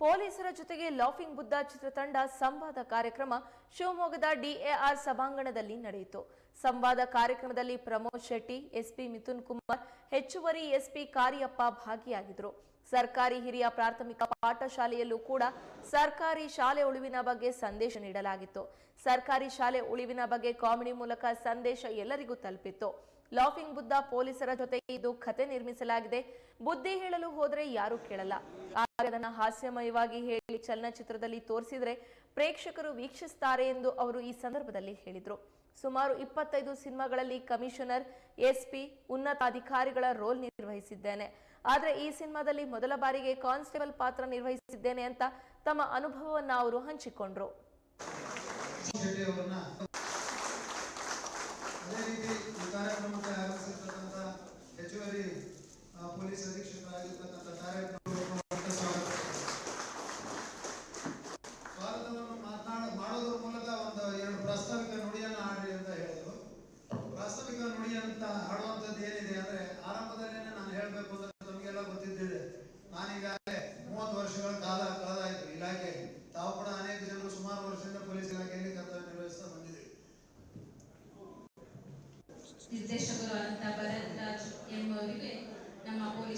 ಪೊಲೀಸರ ಜೊತೆಗೆ ಲಾಫಿಂಗ್ ಬುದ್ಧ ಚಿತ್ರತಂಡ ಸಂವಾದ ಕಾರ್ಯಕ್ರಮ ಶಿವಮೊಗ್ಗದ ಡಿಎಆರ್ ಸಭಾಂಗಣದಲ್ಲಿ ನಡೆಯಿತು. ಸಂವಾದ ಕಾರ್ಯಕ್ರಮದಲ್ಲಿ ಪ್ರಮೋದ್ ಶೆಟ್ಟಿ, ಎಸ್ಪಿ ಮಿಥುನ್ ಕುಮಾರ್, ಹೆಚ್ಚುವರಿ ಎಸ್ಪಿ ಕಾರಿಯಪ್ಪ ಭಾಗಿಯಾಗಿದ್ದರು. ಸರ್ಕಾರಿ ಹಿರಿಯ ಪ್ರಾಥಮಿಕ ಪಾಠಶಾಲೆಯಲ್ಲೂ ಕೂಡ ಸರ್ಕಾರಿ ಶಾಲೆ ಉಳಿವಿನ ಬಗ್ಗೆ ಸಂದೇಶ ನೀಡಲಾಗಿತ್ತು. ಸರ್ಕಾರಿ ಶಾಲೆ ಉಳಿವಿನ ಬಗ್ಗೆ ಕಾಮಿಡಿ ಮೂಲಕ ಸಂದೇಶ ಎಲ್ಲರಿಗೂ ತಲುಪಿತ್ತು. ಲಾಫಿಂಗ್ ಬುದ್ಧ ಪೊಲೀಸರ ಜೊತೆ ಇದು ಕತೆ ನಿರ್ಮಿಸಲಾಗಿದೆ. ಬುದ್ಧಿ ಹೇಳಲು ಹೋದರೆ ಯಾರು ಕೇಳಲ್ಲ. ಅದನ್ನ ಹಾಸ್ಯಮಯವಾಗಿ ಹೇಳಿ ಚಲನಚಿತ್ರದಲ್ಲಿ ತೋರಿಸಿದ್ರೆ ಪ್ರೇಕ್ಷಕರು ವೀಕ್ಷಿಸುತ್ತಾರೆ ಎಂದು ಅವರು ಈ ಸಂದರ್ಭದಲ್ಲಿ ಹೇಳಿದರು. ಸುಮಾರು ಇಪ್ಪತ್ತೈದು ಸಿನಿಮಾಗಳಲ್ಲಿ ಕಮಿಷನರ್, ಎಸ್ಪಿ ಉನ್ನತ ಅಧಿಕಾರಿಗಳ ರೋಲ್ ನಿರ್ವಹಿಸಿದ್ದೇನೆ. ಆದರೆ ಈ ಸಿನಿಮಾದಲ್ಲಿ ಮೊದಲ ಬಾರಿಗೆ ಕಾನ್ಸ್ಟೇಬಲ್ ಪಾತ್ರ ನಿರ್ವಹಿಸಿದ್ದೇನೆ ಅಂತ ತಮ್ಮ ಅನುಭವವನ್ನು ಅವರು ಹಂಚಿಕೊಂಡ್ರು. ಅದೇ ರೀತಿ ಈ ಕಾರ್ಯಕ್ರಮಕ್ಕೆ ಆಗಮಿಸಿರ್ತಕ್ಕಂಥ ಹೆಚ್ಚುವರಿ ಪೊಲೀಸ್ ಅಧೀಕ್ಷಕರಾಗಿರ್ತಕ್ಕಂಥ ಕಾರ್ಯಕ್ರಮ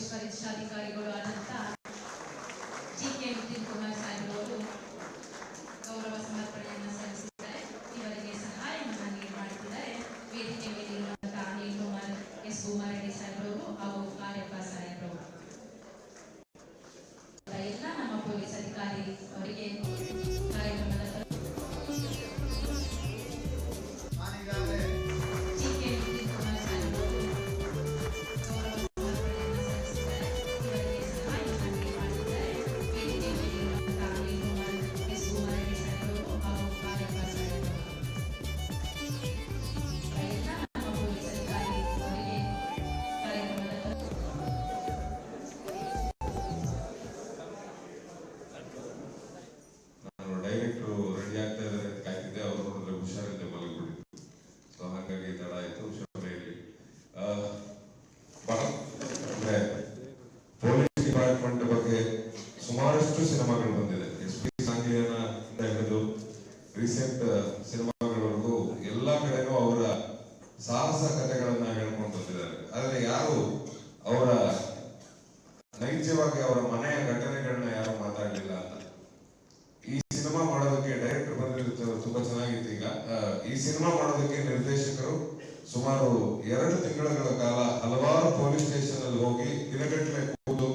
ನಮ್ಮ ಪೊಲೀಸ್ ವರಿಷ್ಠಾಧಿಕಾರಿಗಳು ಈ ಸಿನಿಮಾ ಮಾಡೋದಕ್ಕೆ ಡೈರೆಕ್ಟರ್ ಬಂದಿದ್ದು ತುಂಬಾ ಚೆನ್ನಾಗಿತ್ತು ಈಗ. ಈ ಸಿನಿಮಾ ಮಾಡೋದಕ್ಕೆ ನಿರ್ದೇಶಕರು ಸುಮಾರು ಎರಡು ತಿಂಗಳುಗಳ ಕಾಲ ಹಲವಾರು ಪೊಲೀಸ್ ಸ್ಟೇಷನ್ ಅಲ್ಲಿ ಹೋಗಿ ದಿನಗಟ್ಟಲೆ ಕೂತು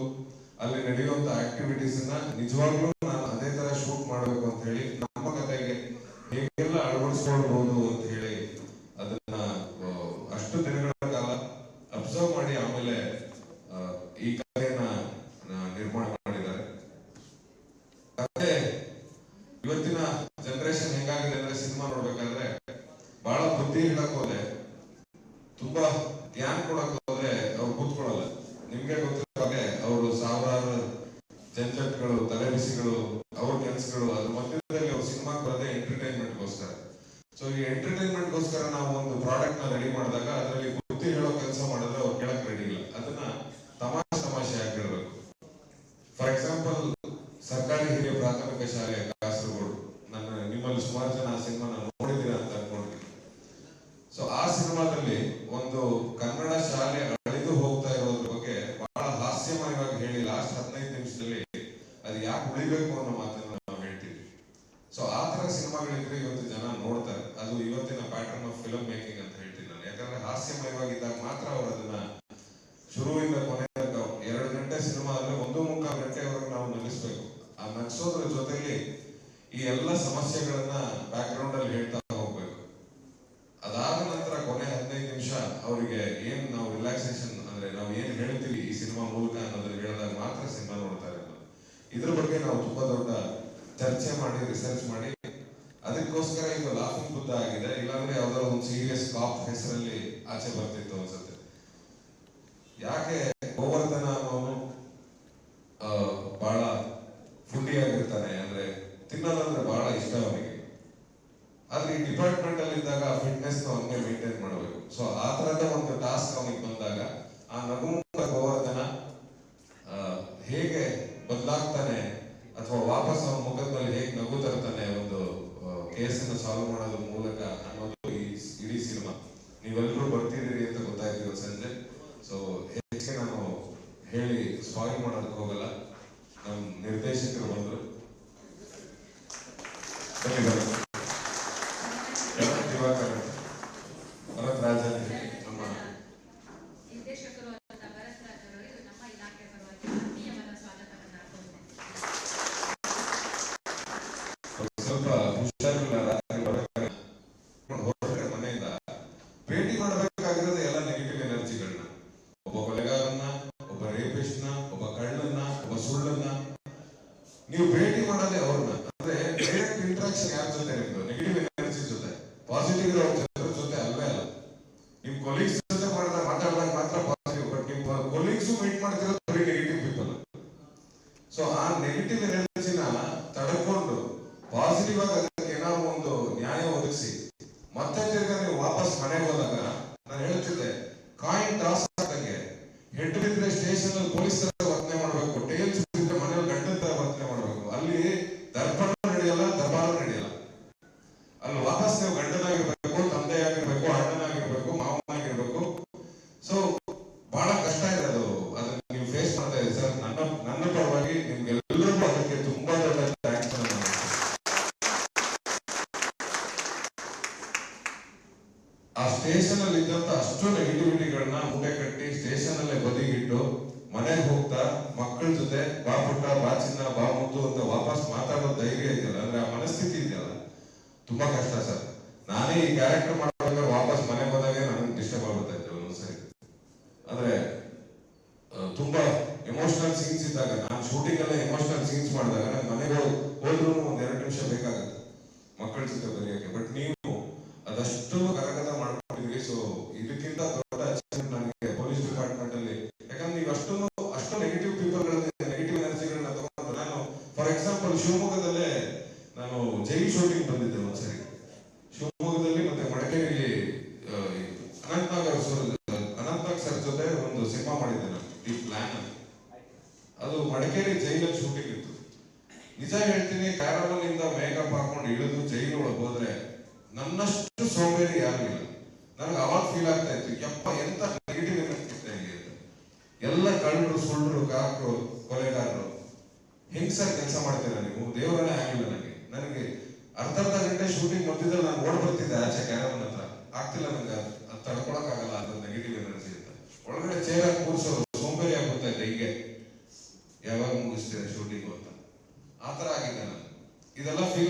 ಅಲ್ಲಿ ನಡೆಯುವಂತ ಆಕ್ಟಿವಿಟೀಸ್ನ ನಿಜವಾಗ್ಲೂ ನಾನು ಅದೇ ತರ ಶೂಟ್ ಮಾಡಬೇಕು ಅಂತ ಹೇಳಿ ನಮ್ಮ ಕತೆಗೆ ಹೇಗೆಲ್ಲ ಅಂತ ಹೇಳಿ ಅದನ್ನ ಆ, ಅಷ್ಟು ದಿನಗಳ ಕಾಲ ಅಬ್ಸರ್ವ್ ಮಾಡಿ ಆಮೇಲೆ ಆ, ಈ ಕಥೆಯನ್ನ ಆ, ನಿರ್ಮಾಣ ಮಾಡಿದ್ದಾರೆ ಕತೆ ಇವತ್ತಿನ ಜನರೇಷನ್ ಹೆಂಗಾಗಿದೆ ಅಂದ್ರೆ ಸಿನಿಮಾ ನೋಡ್ಬೇಕಾದ್ರೆ ಬಹಳ ಬುದ್ಧಿ ಹೇಳಕ್ ಹೋದ್ರೆ, ತುಂಬಾ ಧ್ಯಾನ ಕೊಡಕ್ ಹೋದ್ರೆ ಅವ್ರು ಕೂತ್ಕೊಳ್ಳಲ್ಲ. ನಿಮ್ಗೆ ಗೊತ್ತಿರೋ ಹಾಗೆ ಅವರು ಸಾವಿರಾರು ಜಂಜಟ್ಗಳು ತಲೆಬಿಸಿಗಳು, ಅವ್ರ ಕೆಲಸಗಳು ಅದ್ರ ಮಧ್ಯದಲ್ಲಿ ಅವ್ರು ಸಿನಿಮಾ ಬರೋದೇ ಎಂಟರ್ಟೈನ್ಮೆಂಟ್ಗೋಸ್ಕರ ಸೊ ಈ ಎಂಟರ್ಟೈನ್ಮೆಂಟ್ಗೋಸ್ಕರ ನಾವು ಒಂದು ಪ್ರಾಡಕ್ಟ್ನ ರೆಡಿ ಮಾಡಿದಾಗ ಅದರಲ್ಲಿ ಬುದ್ಧಿ ಹೇಳೋ ಕೆಲಸ ಮಾಡಿದ್ರೆ ಅವ್ರು ಕೇಳಕ್ ರೆಡಿ ಇಲ್ಲ. ಅದನ್ನ ತಮಾಷೆ ತಮಾಷೆ ಆಗಿರ್ಬೇಕು. ಫಾರ್ ಎಕ್ಸಾಂಪಲ್ ಸರ್ಕಾರಿ ಹಿರಿಯ ಪ್ರಾಥಮಿಕ ಶಾಲೆ ಕಾಸರಗೋಡು ನನ್ನ ನಿಮ್ಮಲ್ಲಿ ಸುಮಾರು ಜನ ಆ ಸಿನಿಮಾನ ನೋಡಿದ್ದೀರಾ ಅಂತ ಅನ್ಕೊಂಡಿದ್ದೀನಿ ಸೊ ಆ ಸಿನಿಮಾದಲ್ಲಿ ಒಂದು ಕನ್ನಡ ಶಾಲೆ ಅಳಿದು ಹೋಗ್ತಾ ಇರೋದ್ರ ಬಗ್ಗೆ ಬಹಳ ಹಾಸ್ಯಮಯವಾಗಿ ಹೇಳಿ ಲಾಸ್ಟ್ ಹದಿನೈದು ನಿಮಿಷದಲ್ಲಿ ಅದು ಯಾಕೆ ಉಳಿಬೇಕು ಅನ್ನೋ ಮಾತನ್ನ ನಾವು ಹೇಳ್ತೀವಿ ಸೊ ಆ ತರ ಸಿನಿಮಾಗಳಿದ್ರೆ ಇವತ್ತು ಜನ ನೋಡ್ತಾರೆ. ಅದು ಇವತ್ತಿನ ಪ್ಯಾಟರ್ನ್ ಆಫ್ ಫಿಲಮ್ ಮೇಕಿಂಗ್ ಅಂತ ಹೇಳ್ತೀನಿ ನಾನು. ಯಾಕಂದ್ರೆ ಹಾಸ್ಯಮಯವಾಗಿದ್ದಾಗ ಮಾತ್ರ ಅವರು ಅದನ್ನ ಶುರುವಿಂದ ಕೊನೆ ತನಕ ಎರಡು ಗಂಟೆ ಸಿನಿಮಾ ಅಂದ್ರೆ ಒಂದು ಮುಕ್ಕಾಲು ಗಂಟೆವರೆಗೂ ನಾವು ನಗಿಸ್ಬೇಕು ಆ ನಗಿಸೋದ್ರ ಜೊತೆಗೆ ಈ ಎಲ್ಲ ಸಮಸ್ಯೆಗಳನ್ನ ಬ್ಯಾಕ್ ಅಲ್ಲಿ ಹೇಳ್ತಾ ಹೋಗ್ಬೇಕು. ಅದಾದ ನಂತರ ಕೊನೆ ಹದಿನೈದು ನಿಮಿಷ ಅವರಿಗೆ ಏನ್ ನಾವು ರಿಲ್ಯಾಕ್ಸೇಷನ್ ಅಂದ್ರೆ ನಾವು ಏನ್ ಹೇಳ್ತೀವಿ ಈ ಸಿನಿಮಾ ಮೂಲಕ ಅನ್ನೋದನ್ನ ಹೇಳಿದಾಗ ಮಾತ್ರ ಸಿನಿಮಾ ನೋಡ್ತಾರೆ. ಇದ್ರ ಬಗ್ಗೆ ನಾವು ತುಂಬಾ ದೊಡ್ಡ ಚರ್ಚೆ ಮಾಡಿ ರಿಸರ್ಚ್ ಮಾಡಿ ಅದಕ್ಕೋಸ್ಕರ ಇದು ಲಾಫಿಂಗ್ ಬುದ್ಧ ಆಗಿದೆ. ಇಲ್ಲಾಂದ್ರೆ ಯಾವ್ದಾದ್ರು ಒಂದು ಸೀರಿಯಸ್ ಕಾಪ್ ಹೆಸರಲ್ಲಿ ಆಚೆ ಬರ್ತಿತ್ತು ಅನ್ಸುತ್ತೆ. ಯಾಕೆ ಗೋವರ್ಧನ ಅನ್ನೋನು ಬಹಳ ಫುಡ್ಡಿ ಆಗಿರ್ತಾನೆ ಅಂದ್ರೆ ತಿನ್ನೋದಂದ್ರೆ ಬಹಳ ಇಷ್ಟ ಅವನಿಗೆ. ಆದ್ರೆ ಈ ಡಿಪಾರ್ಟ್ಮೆಂಟ್ ಅಲ್ಲಿ ಇದ್ದಾಗ ಫಿಟ್ನೆಸ್ ಹಂಗೆ ಮೇಂಟೈನ್ ಮಾಡಬೇಕು. ಸೊ ಆ ತರದ ಒಂದು ಟಾಸ್ಕ್ ಅವನಿಗೆ ಬಂದಾಗ ಆ ನಗುಮುಖ ಗೋವರ್ಧನ ಆ, ಹೇಗೆ ಬದಲಾಗ್ತಾನೆ ಅಥವಾ ಕೇಸನ್ನ ಸಾಲ್ವ್ ಮಾಡೋದ್ರ ಮೂಲಕ ಅನ್ನೋದು ಈ ಇಡೀ ಸಿನಿಮಾ. ನೀವೆಲ್ಲರೂ ಬರ್ತಿದ್ದೀರಿ ಅಂತ ಗೊತ್ತಾಯ್ತು ಸಂಜೆ. ಸೊ ಹೆಚ್ಚಿಗೆ ನಾನು ಹೇಳಿ ಸ್ಪಾಯಿಲ್ ಮಾಡೋದಕ್ಕೆ ಹೋಗಲ್ಲ. ನಮ್ಮ ನಿರ್ದೇಶಕರು ಬಂದರು. ಡೈರೆಕ್ಟ್ ಇಂಟ್ರಾಕ್ಷನ್ ಯಾರ ಜೊತೆ ನಿಮ್ದು ನೆಗೆಟಿವ್ ಎನರ್ಜಿ ಜೊತೆ ಪಾಸಿಟಿವ್ ಇರೋ ಜನರ ಜೊತೆ ಅಲ್ವೇ ಅಲ್ಲ ನಿಮ್ ಕೊಲೀಗ್ಸ್ ಜೊತೆ ಮಾಡಿದ ಮಾತಾಡಿದಾಗ ಮಾತ್ರ ಪಾಸಿಟಿವ್ ಬಟ್ ನಿಮ್ ಕೊಲೀಗ್ಸ್ ಮೀಟ್ ಮಾಡ್ತಿರೋದು ಬರೀ ನೆಗೆಟಿವ್ ಪೀಪಲ್ ಸೊ ಆ ನೆಗೆಟಿವ್ ಎನರ್ಜಿನ ತಡ್ಕೊಂಡು ಪಾಸಿಟಿವ್ ಆಗಿ ಅದಕ್ಕೆ ಏನಾದ್ರು ಒಂದು ನ್ಯಾಯ ಒದಗಿಸಿ ಮತ್ತೆ ತಿರ್ಗಾ ನೀವು ವಾಪಸ್ ಮನೆಗೆ ಹೋದಾಗ ನಾನು ಹೇಳ್ತಿದ್ದೆ ಕಾಯಿನ್ ಟಾಸ್ ಆದಂಗೆ ಹೆಡ್ ಬಿದ್ರೆ ಸ್ಟೇಷನ್ ಅಲ್ಲಿ ಪೊಲೀಸ್ ತರ ವರ್ತನೆ ಮಾಡಬೇಕು ಟೇಲ್ಸ್ ಬಿದ್ರೆ ಮನೆಯಲ್ಲಿ ಗಂಡನ ತರ ವರ್ತನೆ ಮಾಡಬೇಕು ಅಲ್ಲಿ ದರ್ಪಣ ನಡೆಯಲ್ಲ ದರ್ಬಾರ ನಡೆಯಲ್ಲ ಅಲ್ಲಿ ವಾಪಸ್ ನೀವು ಗಂಡನಾಗಿರ್ಬೇಕು ತಂದೆಯಾಗಿರ್ಬೇಕು ಅಣ್ಣನಾಗಿರ್ಬೇಕು ಮಾವನಾಗಿರ್ಬೇಕು ಸೊ ಬಹಳ ಕಷ್ಟ ಇದೆ ಅದು ಅದನ್ನ ನೀವು ಫೇಸ್ ಮಾಡ್ತಾ ಇದ್ದೀರಿ ಸರ್ ನನ್ನ ನನ್ನ ಪರವಾಗಿ ನಿಮ್ಗೆಲ್ಲರಿಗೂ ಅದಕ್ಕೆ ತುಂಬಾ ದೊಡ್ಡ ಥ್ಯಾಂಕ್ಸ್ ಅನ್ನು ಆ ಸ್ಟೇಷನ್ ಅಲ್ಲಿ ಇದ್ದಂತ ಅಷ್ಟು ನೆಗೆಟಿವಿಟಿಗಳನ್ನ ಕಟ್ಟಿ ಸ್ಟೇಷನ್ ಅಲ್ಲೇ ಬದಿಗಿಟ್ಟು ಮನೆಗೆ ಹೋಗ್ತಾ ಮಕ್ಕಳ ಜೊತೆ ಬಾ ಪುಟ್ಟ, ಬಾ ಚಿನ್ನ, ಬಾ ಮುದ್ದು ಅಂತ ವಾಪಸ್ ಮಾತಾಡೋ ಧೈರ್ಯ ಇದೆಯಲ್ಲ? ಅಂದ್ರೆ ಆ ಮನಸ್ಥಿತಿ ಇದೆಯಲ್ಲ? ತುಂಬಾ ಕಷ್ಟ ಸರ್. ನಾನೇ ಈ ಕ್ಯಾರೆಕ್ಟರ್ ಮಾಡ್ಬೇಕಾದ್ರೆ ವಾಪಸ್ ಮನೆಗೆ ಬಂದಾಗ ನನಗೆ ಡಿಸ್ಟರ್ಬ್ ಆಗುತ್ತೆ ಒಂದೊಂದ್ಸರಿ. ಅಂದ್ರೆ ತುಂಬಾ ಎಮೋಷನಲ್ ಸೀನ್ಸ್ ಇದ್ದಾಗ, ನಾನು ಶೂಟಿಂಗ್ ಅಲ್ಲೇ ಎಮೋಷನಲ್ ಸೀನ್ಸ್ ಮಾಡಿದಾಗ ಮನೆಗೆ ಹೋದ್ರು ಒಂದ್ ಎರಡು ನಿಮಿಷ ಬೇಕಾಗುತ್ತೆ ಮಕ್ಕಳ ಜೊತೆ ಬರೆಯೋಕೆ. ಬಟ್ ನೀವು ಅದಷ್ಟು ಕರಗತ ಮಾಡ್ಕೊಂಡಿದ್ರಿ ಸೊ ಇದಕ್ಕಿಂತ ದೊಡ್ಡ ಅಚೀವ್ಮೆಂಟ್ ನನಗೆ ಪೊಲೀಸ್ ಡಿಪಾರ್ಟ್ಮೆಂಟ್ ಅಲ್ಲಿ ಯಾಕಂದ್ರೆ ನೀವು ಅಷ್ಟೊಂದು ಅಷ್ಟು ನೆಗೆಟಿವ್ ಪೀಪಲ್ ನೆಗೆಟಿವ್ ಎನರ್ಜಿಗಳನ್ನ ತಗೊಂಡು ನಾನು ಫಾರ್ ಎಕ್ಸಾಂಪಲ್ ಶಿವಮೊಗ್ಗದಲ್ಲೇ ಜೈ ಶೂಟಿಂಗ್ ಬಂದಿದ್ದೆ ಒಂದ್ಸರಿ. ಶಿವಮೊಗ್ಗದಲ್ಲಿ ಮತ್ತೆ ಮಡಿಕೇರಿಯಲ್ಲಿ ಅನಂತ್ನಾಗ್ ಸರ್ ಅನಂತ್ನಾಗ್ ಸರ್ ಜೊತೆ ಒಂದು ಸಿನಿಮಾ ಮಾಡಿದ್ದೆ ನಾನು, ಈ ಪ್ಲಾನ್ ಅದು ಮಡಿಕೇರಿ ಜೈಲಲ್ಲಿ ಶೂಟಿಂಗ್ ಇತ್ತು. ನಿಜ ಹೇಳ್ತೀನಿ ಕ್ಯಾರವನ್ ಇಂದ ಮೇಕಪ್ ಹಾಕೊಂಡು ಇಳಿದು ಜೈಲು ಒಳಗೆ ಹೋದ್ರೆ ನನ್ನಷ್ಟು ಸೋಂಬೇರಿ ಯಾರಿಲ್ಲ ನನಗೆ ಅವಾಗ ಫೀಲ್ ಆಗ್ತಾ ಇತ್ತು, ಯಪ್ಪ, ಎಂತ ನೆಗೆಟಿವ್ ಎನರ್ಜಿ ಎಲ್ಲ ಕಳ್ಳರು ಸುಳ್ಳರು ಕಾಕರು ಕೊಲೆಗಾರರು ಹೆಂಗ್ ಸರ್ ಕೆಲಸ ಮಾಡ್ತೀರಾ ನೀವು ದೇವರನ್ನೇ ಆಗಿಲ್ಲ ನನಗೆ ನನಗೆ ಅರ್ಧ ಅರ್ಧ ಗಂಟೆ ಶೂಟಿಂಗ್ ಮಧ್ಯದಲ್ಲಿ ನಾನು ಓಡ್ ಬರ್ತಿದ್ದೆ ಆಚೆ ಕ್ಯಾರವನ್ ಹತ್ರ. ಆಗ್ತಿಲ್ಲ ನಂಗೆ, ಅದು ತಡ್ಕೊಳಕ್ ಆಗಲ್ಲ ಅದು ನೆಗೆಟಿವ್ ಎನರ್ಜಿ ಅಂತ ಒಳಗಡೆ ಚೇರ್ ಕೂರ್ಸೋರು.